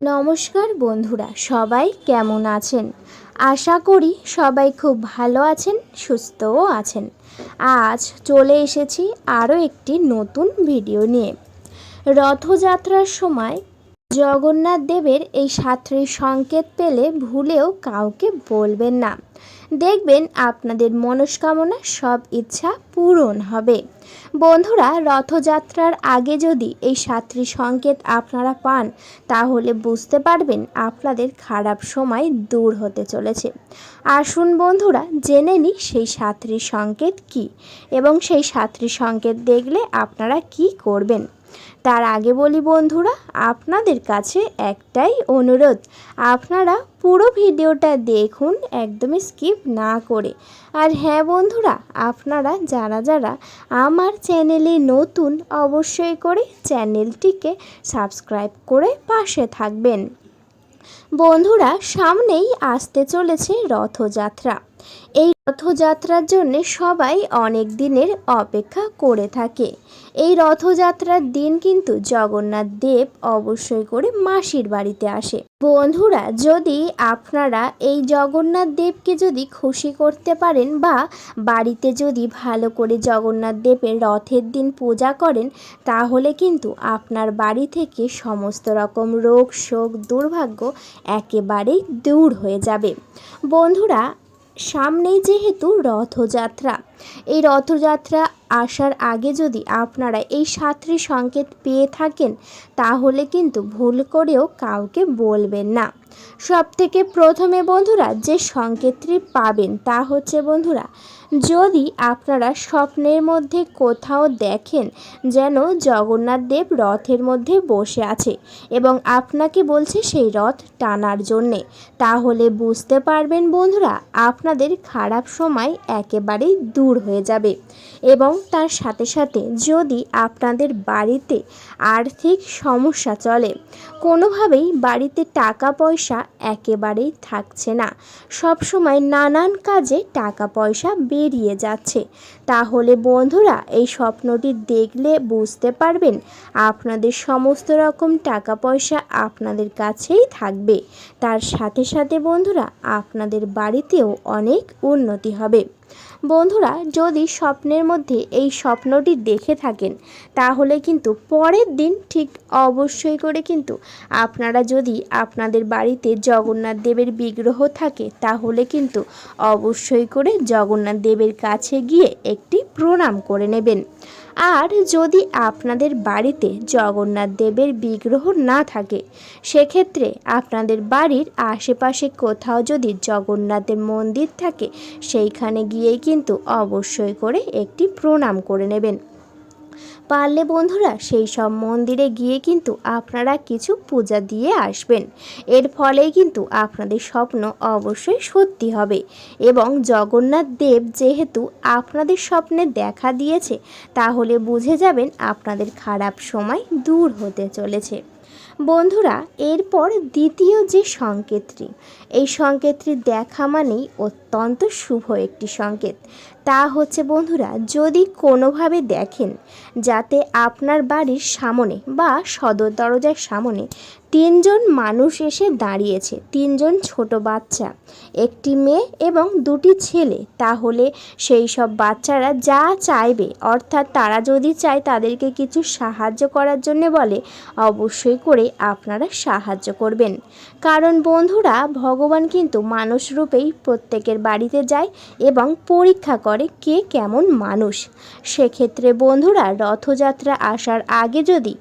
নমস্কার বন্ধুরা, সবাই কেমন আছেন? আশা করি সবাই খুব ভালো আছেন, সুস্থও আছেন। আজ চলে এসেছি আরও একটি নতুন ভিডিও নিয়ে। রথযাত্রার সময় জগন্নাথ দেবের এই সাতটি সংকেত পেলে ভুলেও কাউকে বলবেন না। দেখবেন আপনাদের মনস্কামনা সব ইচ্ছা পূরণ হবে। বন্ধুরা, রথযাত্রার আগে যদি এই সাতটি সংকেত আপনারা পান, তাহলে বুঝতে পারবেন আপনাদের খারাপ সময় দূর হতে চলেছে। আসুন বন্ধুরা, জেনে নিই সেই সাতটি সংকেত কি? এবং সেই সাতটি সংকেত দেখলে আপনারা কি করবেন? তার আগে বলি বন্ধুরা, আপনাদের কাছে একটাই অনুরোধ। আপনারা পুরো ভিডিওটা দেখুন, একদমই স্কিপ না করে। আর হ্যাঁ বন্ধুরা, আপনারা যারা যারা আমার চ্যানেলে নতুন, অবশ্যই করে চ্যানেলটিকে সাবস্ক্রাইব করে পাশে থাকবেন। বন্ধুরা, সামনেই আসতে চলেছে রথযাত্রা। এই রথযাত্রার জন্য সবাই অনেক দিনের অপেক্ষা করে থাকে। এই রথযাত্রার দিন কিন্তু জগন্নাথ দেব অবশ্যই করে মাসির বাড়িতে আসে। বন্ধুরা, যদি আপনারা এই জগন্নাথ দেবকে যদি খুশি করতে পারেন বা বাড়িতে যদি ভালো করে জগন্নাথ দেবের রথের দিন পূজা করেন, তাহলে কিন্তু আপনার বাড়ি থেকে সমস্ত রকম রোগ শোক দুর্ভাগ্য একেবারেই দূর হয়ে যাবে। বন্ধুরা সামনেই যেহেতু রথযাত্রা। এই রথযাত্রা আসার আগে যদি আপনারা এই সাতটি সংকেত পেয়ে থাকেন, তাহলে কিন্তু ভুল করেও কাউকে বলবেন না। সব থেকে প্রথমে বন্ধুরা যে সংকেতটি পাবেন, তা হচ্ছে বন্ধুরা যদি আপনারা স্বপ্নের মধ্যে কোথাও দেখেন যেন জগন্নাথ দেব রথের মধ্যে বসে আছে এবং আপনাকে বলছে সেই রথ টানার জন্যে, তাহলে বুঝতে পারবেন বন্ধুরা, আপনাদের খারাপ সময় একেবারেই দূর হয়ে যাবে। এবং তার সাথে সাথে যদি আপনাদের বাড়িতে আর্থিক সমস্যা চলে কোনোভাবেই বাড়িতে টাকা পয়সা একেবারেই থাকছে না। সব সময় নানান কাজে টাকা পয়সা বেরিয়ে যাচ্ছে। তাহলে বন্ধুরা, এই স্বপ্নটি দেখলে বুঝতে পারবেন আপনাদের সমস্ত রকম টাকা পয়সা আপনাদের কাছেই থাকবে। তার সাথে সাথে বন্ধুরা, আপনাদের বাড়িতেও অনেক উন্নতি হবে। বন্ধুরা, যদি স্বপ্নের মধ্যে এই স্বপ্নটি দেখে থাকেন, তাহলে কিন্তু পরের দিন ঠিক অবশ্যই করে কিন্তু আপনারা যদি আপনাদের বাড়িতে জগন্নাথ দেবের বিগ্রহ থাকে, তাহলে কিন্তু অবশ্যই করে জগন্নাথ দেবের কাছে গিয়ে একটি প্রণাম করে নেবেন। আর যদি আপনাদের বাড়িতে জগন্নাথ দেবের বিগ্রহ না থাকে, সেক্ষেত্রে আপনাদের বাড়ির আশেপাশে কোথাও যদি জগন্নাথের মন্দির থাকে, সেইখানে গিয়েই কিন্তু অবশ্যই করে একটি প্রণাম করে নেবেন। পারলে বন্ধুরা সেই সব মন্দিরে গিয়ে কিন্তু আপনারা কিছু পূজা দিয়ে আসবেন। এর ফলে কিন্তু আপনাদের স্বপ্ন অবশ্যই সত্যি হবে। এবং জগন্নাথ দেব যেহেতু আপনাদের স্বপ্নে দেখা দিয়েছে, তাহলে বুঝে যাবেন আপনাদের খারাপ সময় দূর হতে চলেছে। বন্ধুরা, এরপর দ্বিতীয় যে সংকেতটি, এই সংকেতটি দেখা মানেই অত্যন্ত শুভ একটি সংকেত। তা হচ্ছে বন্ধুরা, যদি কোনোভাবে দেখেন যাতে আপনার বাড়ির সামনে বা সদর দরজার সামনে তিনজন মানুষ এসে দাঁড়িয়েছে, তিনজন ছোট বাচ্চা, একটি মেয়ে এবং দুটি ছেলে, তাহলে সেই সব বাচ্চারা যা চাইবে, অর্থাৎ তারা যদি চায় তাদেরকে কিছু সাহায্য করার জন্য বলে, অবশ্যই করে আপনারা সাহায্য করবেন। কারণ বন্ধুরা, ভগবান কিন্তু মানুষ রূপেই প্রত্যেকের বাড়িতে যায় এবং পরীক্ষা করে কে কেমন মানুষ। সেক্ষেত্রে বন্ধুরা, রথযাত্রা আসার আগে যদি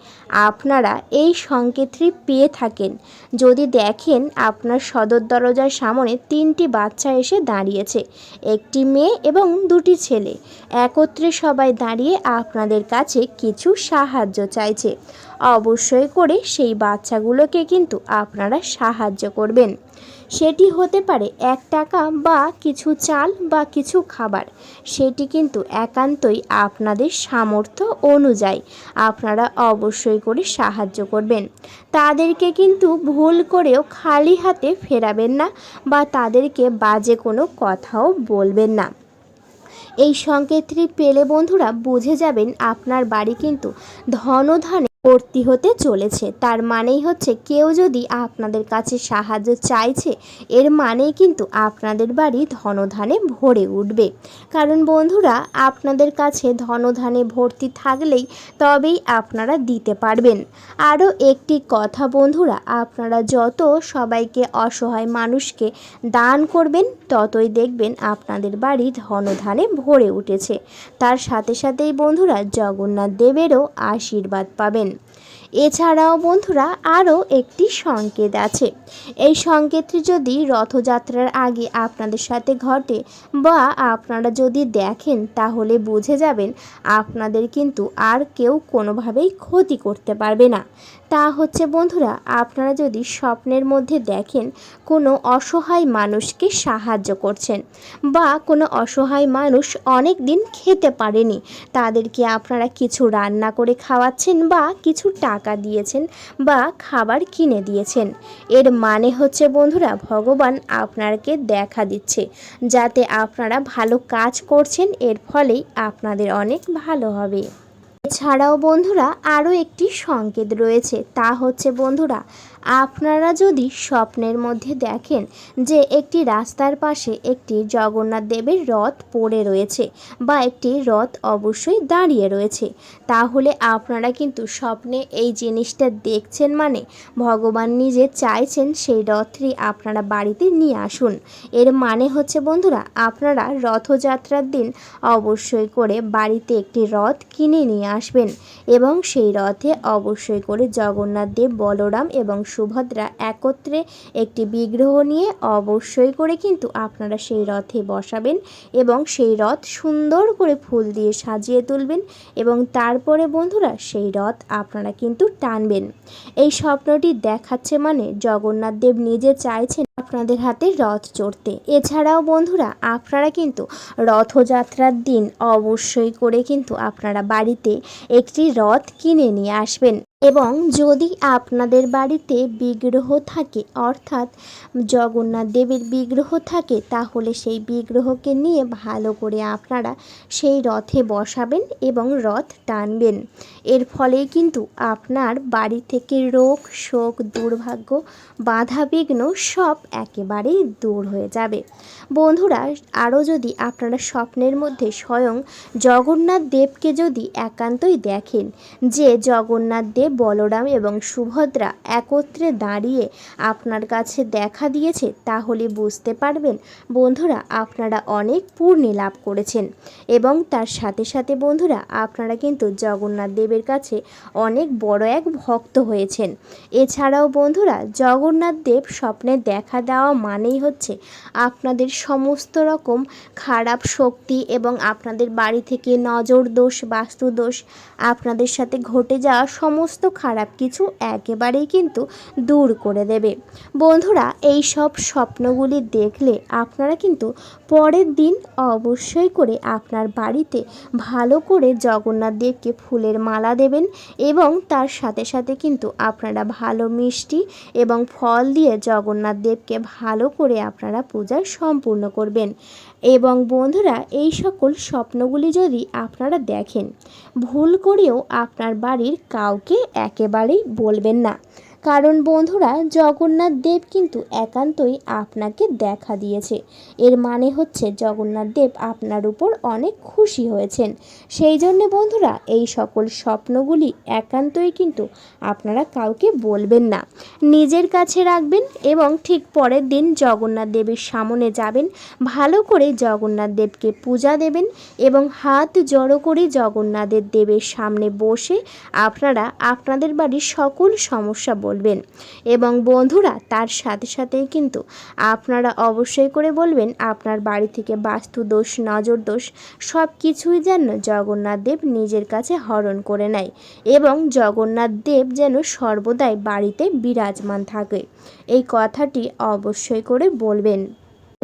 আপনারা এই সংকেতটি পেয়ে থাকেন, যদি দেখেন আপনার সদর দরজার সামনে তিনটি বাচ্চা এসে দাঁড়িয়েছে, একটি মেয়ে এবং দুটি ছেলে। একত্রে সবাই দাঁড়িয়ে আপনাদের কাছে কিছু সাহায্য চাইছে। অবশ্যই করে সেই বাচ্চাগুলোকে কিন্তু আপনারা সাহায্য করবেন। সেটি হতে পারে এক টাকা বা কিছু চাল বা কিছু খাবার। সেটি কিন্তু একান্তই আপনাদের সামর্থ্য অনুযায়ী আপনারা অবশ্যই করে সাহায্য করবেন। তাদেরকে কিন্তু ভুল করেও খালি হাতে ফেরাবেন না বা তাদেরকে বাজে কোনো কথাও বলবেন না। এই সংকেতটি পেলে বন্ধুরা বুঝে যাবেন আপনার বাড়ি কিন্তু ধনধানে ভর্তি হতে চলেছে। তার মানেই হচ্ছে কেউ যদি আপনাদের কাছে সাহায্য চাইছে, এর মানেই কিন্তু আপনাদের বাড়ি ধনধানে ভরে উঠবে। কারণ বন্ধুরা, আপনাদের কাছে ধনধানে ভর্তি থাকলেই তবেই আপনারা দিতে পারবেন। আরও একটি কথা বন্ধুরা, আপনারা যত সবাইকে অসহায় মানুষকে দান করবেন, ততই দেখবেন আপনাদের বাড়ি ধনধানে ভরে উঠেছে। তার সাথে সাথেই বন্ধুরা, জগন্নাথ দেবেরও আশীর্বাদ পাবেন। এছাড়াও বন্ধুরা, আরও একটি সংকেত আছে। এই সংকেতটি যদি রথযাত্রার আগে আপনাদের সাথে ঘটে বা আপনারা যদি দেখেন, তাহলে বুঝে যাবেন, আপনাদের কিন্তু আর কেউ কোনোভাবেই ক্ষতি করতে পারবে না। তা হচ্ছে, বন্ধুরা, আপনারা যদি স্বপ্নের মধ্যে দেখেন কোনো অসহায় মানুষকে সাহায্য করছেন বা কোনো অসহায় মানুষ অনেক দিন খেতে পারেনি, তাদেরকে আপনারা কিছু রান্না করে খাওয়াচ্ছেন বা কিছু টাকা দিয়েছেন বা খাবার কিনে দিয়েছেন। এর মানে হচ্ছে, বন্ধুরা, ভগবান আপনাকে দেখা দিচ্ছে, যাতে আপনারা ভালো কাজ করছেন, এর ফলেই আপনাদের অনেক ভালো হবে। এছাড়াও বন্ধুরা আরও একটি সংকেত রয়েছে তা হচ্ছে বন্ধুরা আপনারা যদি স্বপ্নের মধ্যে দেখেন যে একটি রাস্তার পাশে একটি জগন্নাথ দেবের রথ পড়ে রয়েছে বা একটি রথ অবশ্যই দাঁড়িয়ে রয়েছে, তাহলে আপনারা কিন্তু স্বপ্নে এই জিনিসটা দেখছেন মানে ভগবান নিজে চাইছেন সেই রথটি আপনারা বাড়িতে নিয়ে আসুন। এর মানে হচ্ছে বন্ধুরা, আপনারা রথযাত্রার দিন অবশ্যই করে বাড়িতে একটি রথ কিনে নিয়ে আসবেন এবং সেই রথে অবশ্যই করে জগন্নাথ দেব, বলরাম এবং সুভদ্রা একত্রে একটি বিগ্রহ নিয়ে অবশ্যই করে কিন্তু আপনারা সেই রথে বসাবেন এবং সেই রথ সুন্দর করে ফুল দিয়ে সাজিয়ে তুলবেন এবং তারপরে বন্ধুরা সেই রথ আপনারা কিন্তু টানবেন। এই স্বপ্নটি দেখাচ্ছে মানে জগন্নাথ দেব নিজে চাইছেন আপনাদের হাতে রথ চড়তে। এছাড়াও বন্ধুরা আপনারা কিন্তু রথযাত্রার দিন অবশ্যই করে কিন্তু আপনারা বাড়িতে একটি রথ কিনে নিয়ে আসবেন। এবং যদি আপনাদের বাড়িতে বিগ্রহ থাকে, অর্থাৎ জগন্নাথ দেবের বিগ্রহ থাকে, তাহলে সেই বিগ্রহকে নিয়ে ভালো করে আপনারা সেই রথে বসাবেন এবং রথ টানবেন। এর ফলেই কিন্তু আপনার বাড়ি থেকে রোগ, শোক, দুর্ভাগ্য বাধা বিঘ্ন সব একেবারেই দূর হয়ে যাবে। বন্ধুরা, আরও যদি আপনারা স্বপ্নের মধ্যে স্বয়ং জগন্নাথ দেবকে যদি একান্তই দেখেন যে জগন্নাথ দেব বলরাম এবং সুভদ্রা একত্রে দাঁড়িয়ে আপনার কাছে দেখা দিয়েছে, তাহলে বুঝতে পারবেন, বন্ধুরা, আপনারা অনেক পূর্ণি লাভ করেছেন। এবং তার সাথে সাথে, বন্ধুরা, আপনারা কিন্তু জগন্নাথ দেবের কাছে অনেক বড় এক ভক্ত হয়েছেন। এছাড়াও, বন্ধুরা, জগন্নাথ দেব স্বপ্নে দেখা দেওয়া মানেই হচ্ছে আপনাদের সমস্ত রকম খারাপ শক্তি এবং আপনাদের বাড়ি থেকে নজর দোষ বাস্তু দোষ আপনাদের সাথে ঘটে যাওয়া সমস্ত খারাপ কিছু একেবারেই কিন্তু দূর করে দেবে। বন্ধুরা এই সব স্বপ্নগুলি দেখলে আপনারা কিন্তু পরের দিন অবশ্যই করে আপনার বাড়িতে ভালো করে জগন্নাথ দেবকে ফুলের মালা দেবেন এবং তার সাথে সাথে কিন্তু আপনারা ভালো মিষ্টি এবং ফল দিয়ে জগন্নাথ দেবকে ভালো করে আপনারা পূজা সম্পূর্ণ করবেন। এবং বন্ধুরা, এই সকল স্বপ্নগুলি যদি আপনারা দেখেন, ভুল করেও আপনার বাড়ির কাউকে একেবারেই বলবেন না। কারণ বন্ধুরা, জগন্নাথ দেব কিন্তু একান্তই আপনাকে দেখা দিয়েছে। এর মানে হচ্ছে জগন্নাথ দেব আপনার উপর অনেক খুশি হয়েছেন। সেই জন্য বন্ধুরা, এই সকল স্বপ্নগুলি একান্তই কিন্তু আপনারা কাউকে বলবেন না। নিজের কাছে রাখবেন এবং ঠিক পরের দিন জগন্নাথ দেবের সামনে যাবেন। ভালো করে জগন্নাথ দেবকে পূজা দেবেন এবং হাত জড়ো করে জগন্নাথের দেবের সামনে বসে আপনারা, আপনাদের বাড়ির সকল সমস্যা বলবেন। এবং বন্ধুরা, তার সাথে সাথেই কিন্তু আপনারা অবশ্যই করে বলবেন, আপনার বাড়ি থেকে বাস্তু দোষ নজর দোষ সব কিছুই যেন জগন্নাথ দেব নিজের কাছে হরণ করে নেয় এবং জগন্নাথ দেব যেন সর্বদাই বাড়িতে বিরাজমান থাকে। এই কথাটি অবশ্যই করে বলবেন।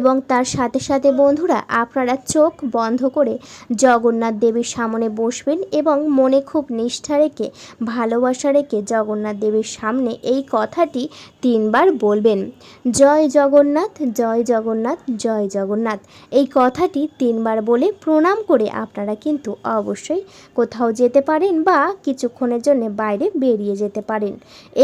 এবং তার সাথে সাথে বন্ধুরা, আপনারা চোখ বন্ধ করে জগন্নাথ দেবের সামনে বসবেন এবং মনে খুব নিষ্ঠা রেখে, ভালোবাসা রেখে জগন্নাথ দেবের সামনে এই কথাটি তিনবার বলবেন। জয় জগন্নাথ জয় জগন্নাথ জয় জগন্নাথ। এই কথাটি তিনবার বলে প্রণাম করে আপনারা কিন্তু অবশ্যই কোথাও যেতে পারেন বা কিছুক্ষণের জন্য বাইরে বেরিয়ে যেতে পারেন।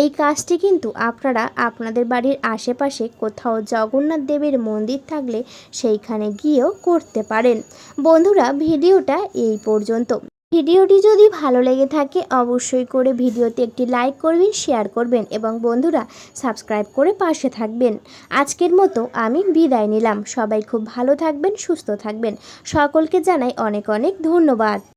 এই কাজটি কিন্তু আপনারা আপনাদের বাড়ির আশেপাশে কোথাও জগন্নাথ দেবের মন্দির থাকলে সেইখানে গিয়েও করতে পারেন। বন্ধুরা, ভিডিওটা এই পর্যন্ত। ভিডিওটি যদি ভালো লেগে থাকে, অবশ্যই করে ভিডিওতে একটি লাইক করবেন, শেয়ার করবেন এবং বন্ধুরা, সাবস্ক্রাইব করে পাশে থাকবেন। আজকের মতো আমি বিদায় নিলাম। সবাই খুব ভালো থাকবেন, সুস্থ থাকবেন। সকলকে জানাই অনেক অনেক ধন্যবাদ।